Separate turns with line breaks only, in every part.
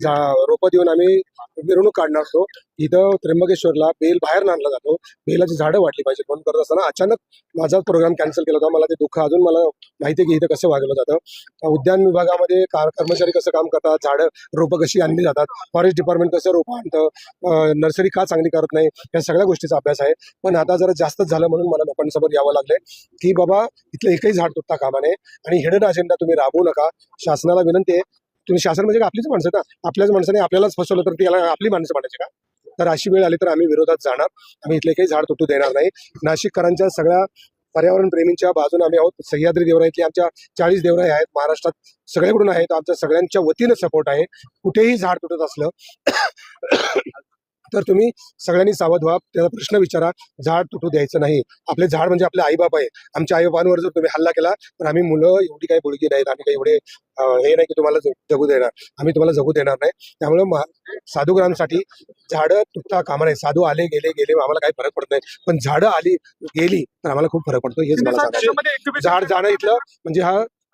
रोपं देऊन आम्ही मिरवणूक काढणार असतो इथं त्र्यंबकेश्वरला बेल बाहेर आणला जातो. बेलाची झाडं वाटली पाहिजे म्हणून करत असताना अचानक माझा प्रोग्राम कॅन्सल केला होता. मला ते दुःख अजून मला माहिती आहे की इथं कसं वागलं जातं. उद्यान विभागामध्ये कार कर्मचारी कसं काम करतात झाडं रोपं कशी आणली जातात फॉरेस्ट डिपार्टमेंट कसं रोपं आणतं नर्सरी का चांगली करत नाही या सगळ्या गोष्टीचा अभ्यास आहे. पण आता जरा जास्तच झालं म्हणून मला लोकांसमोर यावं लागलंय की बाबा इथलं एकही झाड तुटता कामा नये आणि हिडन अजेंडा तुम्ही राबवू नका. शासनाला विनंती आहे तुम्ही शासन म्हणजे आपलीच माणसं ना आपल्याच माणसाने आपल्यालाच फसवलं तर त्याला आपली माणसं म्हणायची का? तर अशी वेळ आली तर आम्ही विरोधात जाणार. आम्ही इथले काही झाड तुटू देणार नाही. नाशिककरांच्या सगळ्या पर्यावरण प्रेमींच्या बाजूने आम्ही आहोत. सह्याद्री देवराईतली आमच्या चाळीस देवराई आहेत. महाराष्ट्रात सगळ्याकडून आहेत. आमच्या सगळ्यांच्या वतीनं सपोर्ट आहे. कुठेही झाड तुटत असलं तर तुम्ही सगळ्यांनी सावध व्हा. त्याचा प्रश्न विचारा. झाड तुटू द्यायचं नाही. आपले झाड म्हणजे आपले आईबाप आहे आमच्या आईबापांवर जर तुम्ही हल्ला केला तर आम्ही मुलं एवढी काही बुडकी नाहीत. आम्ही काही एवढे हे नाही की तुम्हाला जगू देणार. आम्ही तुम्हाला जगू देणार नाही. त्यामुळे साधूग्रामसाठी झाडं तुटता कामा नाही साधू आले गेले गेले आम्हाला काही फरक पडत नाही. पण झाडं आली गेली तर आम्हाला खूप फरक पडतो. हेच मला सांगायचं झाड जाणं इथलं म्हणजे हा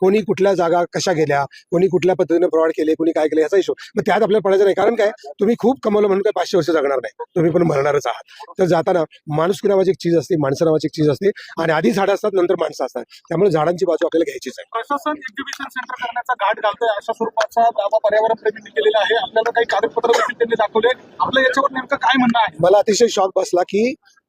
कोणी कुठल्या जागा कशा गेल्या कोणी कुठल्या पद्धतीने फ्रॉड केले कोणी काय केले याचा हिशोब. मग त्यात आपल्याला पडायचं नाही. कारण काय? तुम्ही खूप कमवलं म्हणून काय पाचशे वर्ष जगणार नाही. तुम्ही पण मरणारच आहात. तर जाताना माणुसकी नावाची एक चीज असते माणसं नावाची एक चीज असते आणि आधी झाडं असतात नंतर माणसं असतात. त्यामुळे झाडांची बाजू आपल्याला घ्यायचीच आहे.
प्रशासन एक्झिबिशन सेंटर करण्याचा घाट घालतोय. अशा स्वरूपाचा दावा पर्यावरण प्रेमींनी केलेला आहे. आपल्याला काही कागदपत्र त्यांनी दाखवले आपलं याच्यावर नेमकं काय म्हणणं आहे?
मला अतिशय शॉक बसला की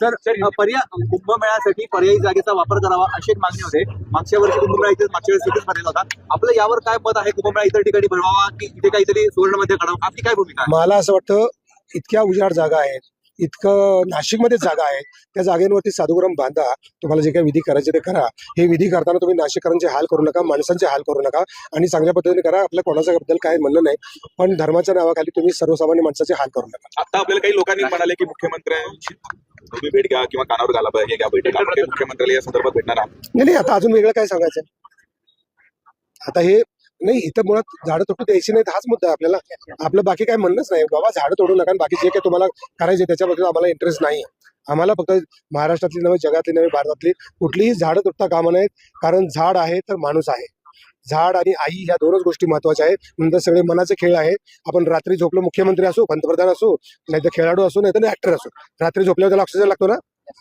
सर पर्याय कुंभमेळ्यासाठी पर्यायी जागेचा वापर करावा अशी एक मागणी होते. मागच्या वर्षी कुंभमेळा इथे मागच्या वेळेस इथेच भरलेला होता. आपलं यावर काय मत आहे? कुंभमेळा इतर ठिकाणी भरवावा की इथे काहीतरी सुवर्णमध्ये काढावं? आपली काय भूमिका आहे?
मला असं वाटतं इतक्या उजाड जागा आहेत इतकं नाशिकमध्येच जागा आहे त्या जागेवरती साधुग्राम बांधा. तुम्हाला जे काही विधी करायचे ते करा. हे विधी करताना तुम्ही नाशिककरांचे हाल करू नका माणसांचे हाल करू नका आणि चांगल्या पद्धतीने करा. आपल्या कोणाच्या बद्दल काय म्हणणं नाही पण धर्माच्या नावाखाली तुम्ही सर्वसामान्य माणसाचे हाल करू नका.
आता आपल्याला काही लोकांनी म्हणाले की मुख्यमंत्र्यांची तुम्ही भेट घ्या किंवा कानावर घाला पाहिजे घ्या. बैठक आपण मुख्यमंत्र्याला या संदर्भात भेटणार आहात
नाही नाही आता अजून वेगळं काय सांगायचं? आता हे नाही इथं मुळात झाडं तोडू द्यायची नाहीत हाच मुद्दा आपल्याला. आपलं बाकी काय म्हणणंच नाही. बाबा झाडं तोडू नका बाकी जे काही तुम्हाला करायचे त्याच्याबद्दल आम्हाला इंटरेस्ट नाही आम्हाला फक्त महाराष्ट्रातली नव्हे जगातली नव्हे भारतातली कुठलीही झाडं तुटता कामं नाहीत. कारण झाड आहे तर माणूस आहे. झाड आणि आई ह्या दोनच गोष्टी महत्त्वाच्या आहेत. नंतर सगळे मनाचे खेळ आहेत. आपण रात्री झोपलो मुख्यमंत्री असो पंतप्रधान असो नाही तर खेळाडू असो नाही तर ऍक्टर असो. रात्री झोपल्यावर त्याला ऑक्सिजन लागतो ना?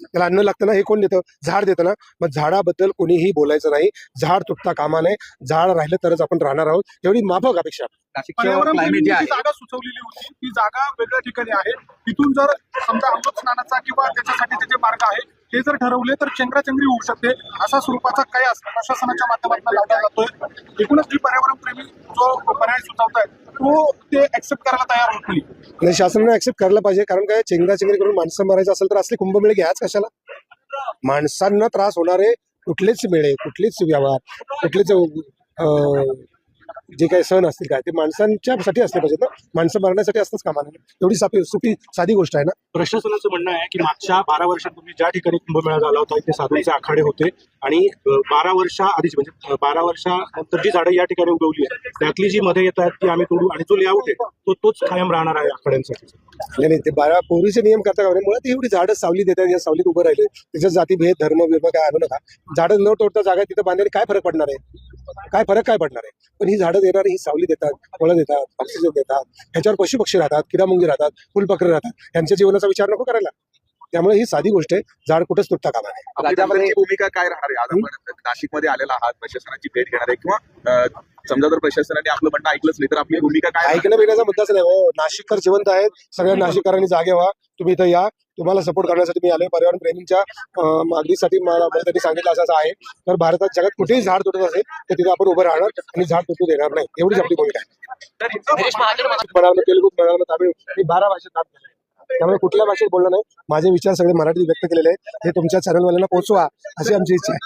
त्याला अन्न लागतं ना? हे कोण देतं? झाड देतं ना? मग झाडाबद्दल कोणीही बोलायचं नाही. झाड तुटता कामा नये. झाड राहिलं तरच आपण राहणार आहोत. एवढी माफक अपेक्षा.
आहे.
जागा सुचवलेली होती ती जागा वेगळ्या ठिकाणी आहे. तिथून जर समजा अमृत स्नानाचा किंवा त्याच्यासाठीचे जे मार्ग आहे हे जर ठरवले तर चेंगराचेंगरी होऊ शकते. असा स्वरूपाचा काही असं प्रशासनाच्या माध्यमातून लावला जातोय. एकूणच जी पर्यावरण प्रेमी जो पर्याय सुचवतायत तो ते ऍक्सेप्ट करायला तयार होत नाही.
आणि शासनाने ऍक्सेप्ट करायला पाहिजे. कारण काय? चेंगराचेंगरी करून माणसं मारायचं असेल तर असले कुंभमेळे घ्याच कशाला? माणसांना त्रास होणारे कुठलेच मेळे कुठलेच व्यवहार कुठलेच जे काही सण असतील काय ते माणसांच्यासाठी असले पाहिजेत ना. माणसं मरण्यासाठी असतंच कामा नये एवढी सापी सोपी साधी गोष्ट आहे ना.
प्रशासनाचं म्हणणं आहे की मागच्या बारा वर्षात तुम्ही ज्या ठिकाणी कुंभमेळा झाला होता इथे साधूंचे आखाडे होते. आणि बारा वर्षा आधीच म्हणजे बारा वर्षानंतर जी झाडं या ठिकाणी उगवली आहेत त्यातली जी मध्ये येत आहेत ती आम्ही तोडू आणि जो लेआउट आहे तो तोच कायम राहणार आहे आखाड्यांसाठी.
नाही नाही ते बारा पूर्वीचे नियम करता का? मुळात एवढी झाडं सावली देतात या सावलीत उभं राहिले. त्याच्यात जातीभेद धर्म विभ काय आणू नका. झाडं न तोडता जागा तिथं बांधण्याने काय फरक पडणार आहे? काय फरक काय पडणार आहे? पण ही झाडं देणारी ही सावली देतात फळं देतात ऑक्सिजन देतात. ह्याच्यावर पशु पक्षी राहतात किडामुंगी राहतात फुलपकरे राहतात. यांच्या जीवनाचा विचार नको करायला. त्यामुळे ही साधी गोष्ट आहे. झाड कुठेच तुटता कामा नये.
भूमिका काय राहणार आहे? आज आपण नाशिकमध्ये आलेला आहात प्रशासनाची भेट घेणार आहे किंवा समजा जर प्रशासनाने आपलं म्हणणं ऐकलंच नाही तर आपली भूमिका काय?
ऐकणं बिण्याचा मुद्दाच नाही. हो नाशिककर जिवंत आहेत. सगळ्या नाशिककरांनी जागे व्हा. तुम्ही इथं या. तुम्हाला सपोर्ट करण्यासाठी मी आलोय. पर्यावरण प्रेमींच्या मागणीसाठी मला त्यांनी सांगितलं असं असं आहे. तर भारतात जगात कुठेही झाड तुटत असेल तर तिथे आपण उभं राहणार आणि झाड तुटू देणार नाही. एवढीच आपली भूमिका आहे. तेलुगू मराठी तामिळ मी बारा भाषेत काम केलं त्यामुळे कुठल्या भाषेत बोलणं नाही. माझे विचार सगळे मराठीत व्यक्त केलेले आहेत. हे तुमच्या चॅनलवाल्यांना पोहोचवा, अशी आमची इच्छा है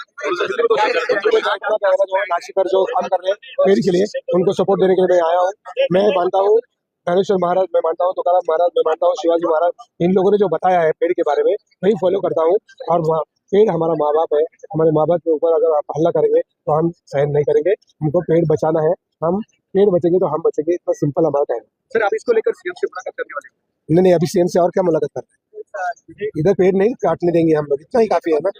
नाशिकर जो काम के लिए उनको सपोर्ट देने के लिए आया हूँ. मैं मानता हूँ, ज्ञानेश्वर महाराज मैं मानता हूँ, तुकाराम महाराज मैं मानता हूँ, शिवाजी महाराज, इन लोगों ने जो बताया है पेड़ के बारे में वही फॉलो करता हूँ. और पेड़ हमारा माँ बाप है. हमारे माँ बाप के ऊपर अगर आप हल्ला करेंगे तो हम सहन नहीं करेंगे. हमको पेड़ बचाना है. हम पेड़ बचेंगे तो हम बचेंगे. इतना सिंपल हमारा टाइम
सर, आप इसको लेकर सीएम से मुलाकात करने वाले।
नहीं नहीं अभी सीएम से और क्या मुलाकात कर रहे हैं? इधर पेड़ नहीं काटने देंगे हम लोग इतना ही काफ़ी है ना।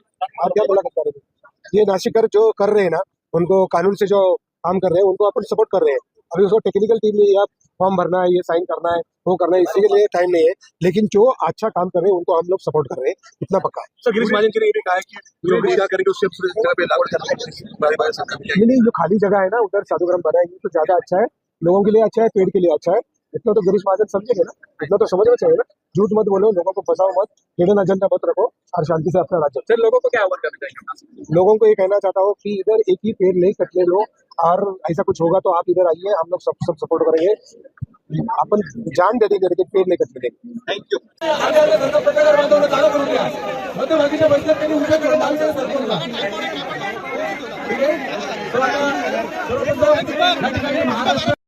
और क्या मुलाकात कर करेंगे? ये नासिकर जो कर रहे हैं ना उनको कानून से जो काम कर रहे हैं उनको अपन सपोर्ट कर रहे हैं। अभी उसको टेक्निकल टीम में या फॉर्म भरना है ये साइन करना है वो करना है इसी के लिए टाइम नहीं है। लेकिन जो अच्छा काम कर रहे हैं उनको हम लोग सपोर्ट कर रहे हैं इतना पक्का है।
सर गिरीश महाजन ने कहा कि जो क्या करेंगे उससे पूरी जगह पे लागू करना बारी बारी सरकार भी
नहीं नहीं जो खाली जगह है ना उधर साधुग्राम बनाएँगे तो ज़्यादा अच्छा है। लोगों के लिए अच्छा है पेड़ के लिए अच्छा है। इतना तो गिरीश महाजन समझेंगे ना? इतना तो समझना चाहिए ना? झूठ मत बोलो लोगों को फंसाओ मत हिडन एजेंडा मत रखो और शांति से अपना राज्य।
सर लोगों को क्या आह्वान करना चाहिए
लोगों को ये कहना चाहता हूँ कि इधर एक ही पेड़ नहीं कटने दो और ऐसा कुछ होगा तो आप इधर आइए हम लोग सब सब सपोर्ट करेंगे। अपन जान दे देंगे लेकिन पेड़ नहीं कटने देंगे।
थँक्यू